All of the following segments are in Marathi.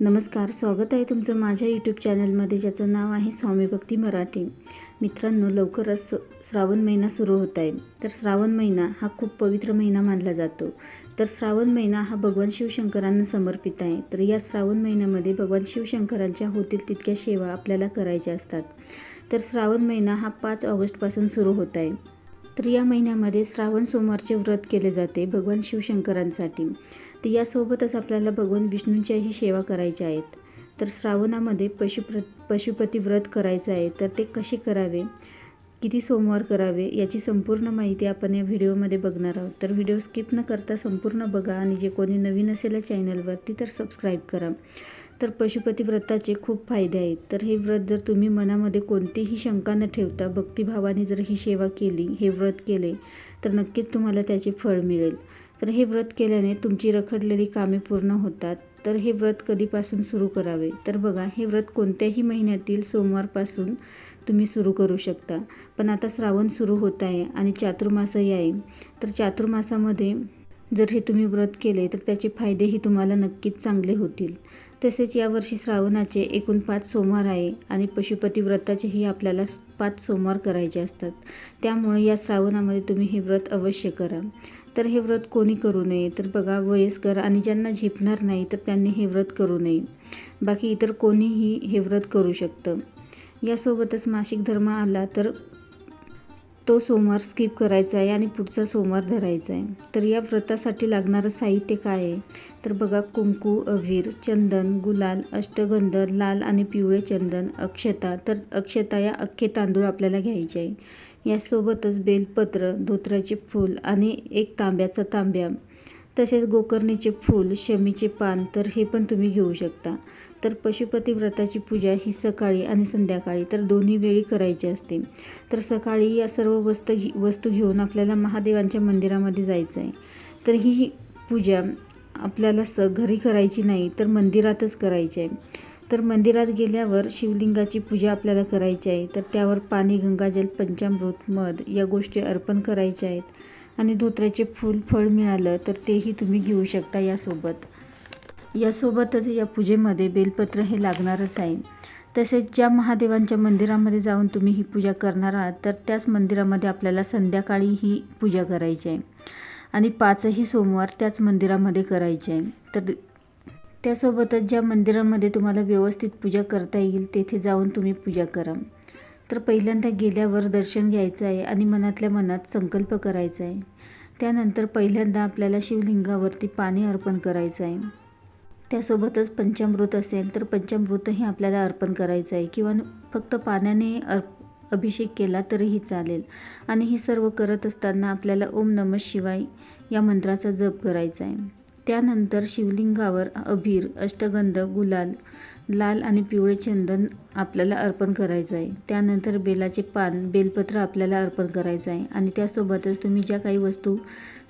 नमस्कार स्वागत आहे तुमचं माझ्या यूट्यूब चॅनलमध्ये ज्याचं नाव आहे स्वामी भक्ती मराठी. मित्रांनो लवकरच श्रावण महिना सुरू होत आहे. तर श्रावण महिना हा खूप पवित्र महिना मानला जातो. तर श्रावण महिना हा भगवान शिवशंकरांना समर्पित आहे. तर या श्रावण महिन्यामध्ये भगवान शिवशंकरांच्या होतील तितक्या सेवा आपल्याला करायच्या असतात. तर श्रावण महिना हा पाच ऑगस्टपासून सुरू होत आहे. तर या महिन्यामध्ये श्रावण सोमवारचे व्रत केले जाते भगवान शिवशंकरांसाठी. तर यासोबतच आपल्याला भगवान विष्णूंच्याही सेवा करायच्या आहेत. तर श्रावणामध्ये पशुप्र पशुपती व्रत करायचं आहे तर ते कसे करावे? किती सोमवार करावे? याची संपूर्ण माहिती आपण या व्हिडिओमध्ये बघणार आहोत. तर व्हिडिओ स्किप न करता संपूर्ण बघा आणि जे कोणी नवीन असेल या चॅनलवरती तर सबस्क्राईब करा. तर पशुपती व्रताचे खूप फायदे आहेत. तर हे व्रत जर तुम्ही मनामध्ये कोणतीही शंका न ठेवता भक्तिभावाने जर ही सेवा केली हे व्रत केले तर नक्कीच तुम्हाला त्याचे फळ मिळेल. तर हे व्रत केल्याने तुमची रखडलेली कामे पूर्ण होतात. तर हे व्रत कधीपासून सुरू करावे? तर बघा हे व्रत कोणत्याही महिन्यातील सोमवारपासून तुम्ही सुरू करू शकता. पण आता श्रावण सुरू होत आहे आणि चातुर्मासही आहे. तर चातुर्मासामध्ये जर हे तुम्ही व्रत केले तर त्याचे फायदेही तुम्हाला नक्कीच चांगले होतील. तसेच यावर्षी श्रावणाचे एकूण पाच सोमवार आहे आणि पशुपती व्रताचेही आपल्याला पाच सोमवार करायचे असतात. त्यामुळे या श्रावणामध्ये तुम्ही हे व्रत अवश्य करा. तर हे व्रत कोणी करू नये? तर बघा वयस्कर आणि ज्यांना झेपणार नाही तर त्यांनी हे व्रत करू नये. बाकी इतर कोणीही हे व्रत करू शकतं. यासोबतच मासिक धर्म आला तर तो सोमवार स्किप करायचा आहे आणि पुढचा सोमवार धरायचा आहे. तर या व्रतासाठी लागणारं साहित्य काय आहे? तर बघा कुंकू अवीर चंदन गुलाल अष्टगंध लाल आणि पिवळे चंदन अक्षता. तर अक्षता या अख्खे तांदूळ आपल्याला घ्यायचे आहे. यासोबतच बेलपत्र धोत्राचे फूल आणि एक तांब्याचा तांब्या. तसेच गोकर्णीचे फूल शमीचे पान तर हे पण तुम्ही घेऊ शकता. तर पशुपती व्रताची पूजा ही सकाळी आणि संध्याकाळी तर दोन्ही वेळी करायची असते. तर सकाळी या सर्व वस्तू घे वस्तू घेऊन आपल्याला महादेवांच्या मंदिरामध्ये जायचं आहे. तर ही पूजा आपल्याला स घरी करायची नाही तर मंदिरातच करायची आहे. तर मंदिरात गेल्यावर शिवलिंगाची पूजा आपल्याला करायची आहे. तर त्यावर पाणी गंगाजल पंचामृत मध या गोष्टी अर्पण करायच्या आहेत. आणि धोत्र्याचे फूल फळ मिळालं तर तेही तुम्ही घेऊ शकता यासोबत. यासोबतच या पूजेमध्ये बेलपत्र हे लागणारच आहे. तसेच ज्या महादेवांच्या मंदिरामध्ये जाऊन तुम्ही ही पूजा करणार आहात तर त्याच मंदिरामध्ये आपल्याला संध्याकाळी ही पूजा करायची आहे. आणि पाचही सोमवार त्याच मंदिरामध्ये करायचे आहे. तर त्यासोबतच ज्या मंदिरामध्ये तुम्हाला व्यवस्थित पूजा करता येईल तेथे जाऊन तुम्ही पूजा करा. तर पहिल्यांदा गेल्यावर दर्शन घ्यायचं आहे आणि मनातल्या मनात संकल्प करायचा आहे. त्यानंतर पहिल्यांदा आपल्याला शिवलिंगावरती पाणी अर्पण करायचं आहे. त्यासोबतच पंचामृत असेल तर पंचामृतही आपल्याला अर्पण करायचं आहे. किंवा फक्त पाण्याने अर्प अभिषेक केला तरीही चालेल. आणि हे सर्व करत असताना आपल्याला ओम नमः शिवाय या मंत्राचा जप करायचा आहे. त्यानंतर शिवलिंगावर अबीर अष्टगंध गुलाल लाल आणि पिवळे चंदन आपल्याला अर्पण करायचं आहे. त्यानंतर बेलाचे पान बेलपत्र आपल्याला अर्पण करायचं आहे. आणि त्यासोबतच तुम्ही ज्या काही वस्तू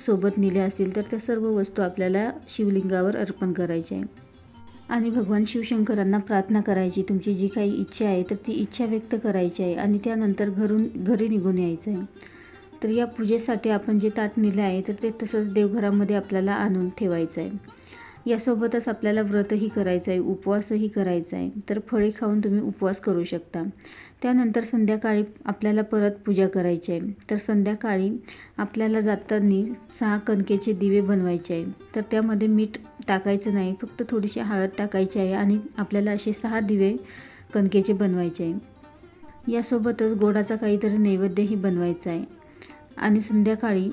सोबत नेल्या असतील तर त्या सर्व वस्तू आपल्याला शिवलिंगावर अर्पण करायच्या आहे. आणि भगवान शिवशंकरांना प्रार्थना करायची. तुमची जी काही इच्छा आहे तर ती इच्छा व्यक्त करायची आहे. आणि त्यानंतर घरून घरी निघून यायचं आहे. तर या पूजेसाठी आपण जे ताट नेलं आहे तर ते तसंच देवघरामध्ये आपल्याला आणून ठेवायचं आहे. यासोबतच आपल्याला व्रतही करायचं आहे उपवासही करायचा आहे. तर फळे खाऊन तुम्ही उपवास करू शकता. त्यानंतर संध्याकाळी आपल्याला परत पूजा करायची आहे. तर संध्याकाळी आपल्याला जाताना सहा कणकेचे दिवे बनवायचे आहे. तर त्यामध्ये मीठ टाकायचं नाही फक्त थोडीशी हळद टाकायची आहे आणि आपल्याला असे सहा दिवे कणकेचे बनवायचे आहे. यासोबतच गोडाचा काहीतरी नैवेद्यही बनवायचा आहे. आणि संध्याकाळी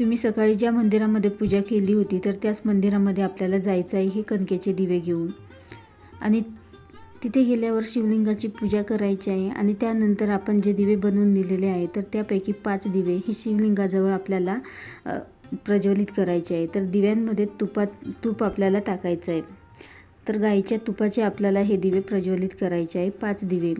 तुम्ही सकाळी ज्या मंदिरामध्ये पूजा केली होती तर त्याच मंदिरामध्ये आपल्याला जायचं आहे हे कणकेचे दिवे घेऊन. आणि तिथे गेल्यावर शिवलिंगाची पूजा करायची आहे आणि त्यानंतर आपण जे दिवे बनवून दिलेले आहे तर त्यापैकी पाच दिवे हे शिवलिंगाजवळ आपल्याला प्रज्वलित करायचे आहे. तर दिव्यांमध्ये तुपात तूप आपल्याला टाकायचं आहे. तर गाईच्या तुपाचे आपल्याला हे दिवे प्रज्वलित करायचे आहे पाच दिवे.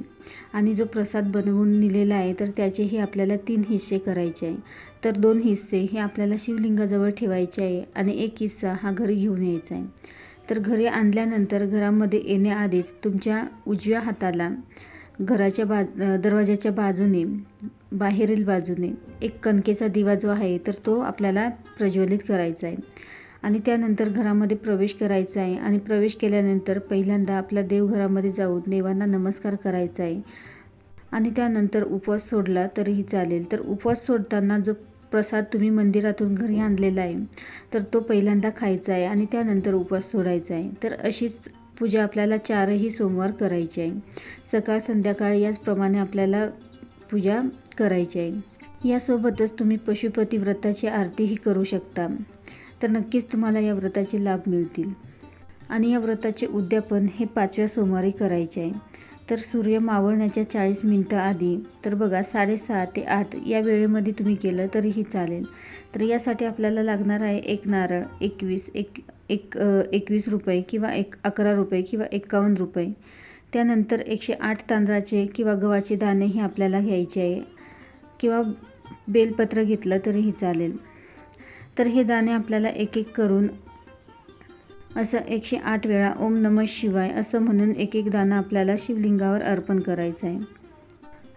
आणि जो प्रसाद बनवून नेलेला आहे तर त्याचेही आपल्याला तीन हिस्से करायचे आहे. तर दोन हिस्से हे आपल्याला शिवलिंगाजवळ ठेवायचे आहे आणि एक हिस्सा हा घरी घेऊन यायचा आहे. तर घरी आणल्यानंतर घरामध्ये येण्याआधीच तुमच्या उजव्या हाताला घराच्या बा दरवाजाच्या बाजूने बाहेरील बाजूने एक कणकेचा दिवा जो आहे तर तो आपल्याला प्रज्वलित करायचा आहे. आणि त्यानंतर घरामध्ये प्रवेश करायचा आहे. आणि प्रवेश केल्यानंतर पहिल्यांदा आपल्या देवघरामध्ये जाऊन देवांना नमस्कार करायचा आहे. आणि त्यानंतर उपवास सोडला तरीही चालेल. तर उपवास सोडताना जो प्रसाद तुम्ही मंदिरातून घरी आणलेला आहे तर तो पहिल्यांदा खायचा आहे आणि त्यानंतर उपवास सोडायचा आहे. तर अशीच पूजा आपल्याला चारही सोमवार करायची आहे. सकाळ संध्याकाळ याचप्रमाणे आपल्याला पूजा करायची आहे. यासोबतच तुम्ही पशुपती व्रताची आरतीही करू शकता. तर नक्कीच तुम्हाला या व्रताचे लाभ मिळतील. आणि या व्रताचे उद्यापन हे पाचव्या सोमवारी करायचे आहे. तर सूर्य मावळण्याच्या चाळीस मिनटं आधी तर बघा साडेसहा ते आठ या वेळेमध्ये तुम्ही केलं तरीही चालेल. तर यासाठी आपल्याला लागणार आहे एक नारळ एकवीस एक एक एकवीस रुपये किंवा एक अकरा रुपये किंवा एकावन्न रुपये. त्यानंतर एकशे आठ तांदळाचे किंवा गव्हाचे दाणेही आपल्याला घ्यायचे आहे. किंवा बेलपत्र घेतलं तरीही चालेल. तर हे दाणे आपल्याला एक एक करून असं एकशे आठ वेळा ओम नम शिवाय असं म्हणून एक एक दाणं आपल्याला शिवलिंगावर अर्पण करायचं आहे.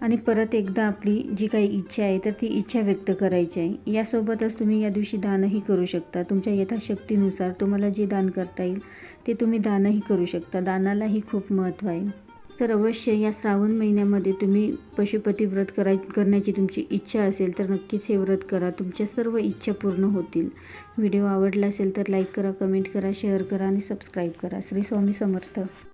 आणि परत एकदा आपली जी काही इच्छा आहे तर ती इच्छा व्यक्त करायची आहे. यासोबतच तुम्ही या दिवशी दानही करू शकता. तुमच्या यथाशक्तीनुसार तुम्हाला जे दान करता येईल ते तुम्ही दानही करू शकता. दानालाही खूप महत्त्व आहे. तर अवश्य या श्रावण महिन्यामध्ये तुम्ही पशुपती व्रत कराय करण्याची तुमची इच्छा असेल तर नक्कीच हे व्रत करा. तुमच्या सर्व इच्छा पूर्ण होतील. व्हिडिओ आवडला असेल तर लाईक करा कमेंट करा शेअर करा आणि सबस्क्राईब करा. श्री स्वामी समर्थ.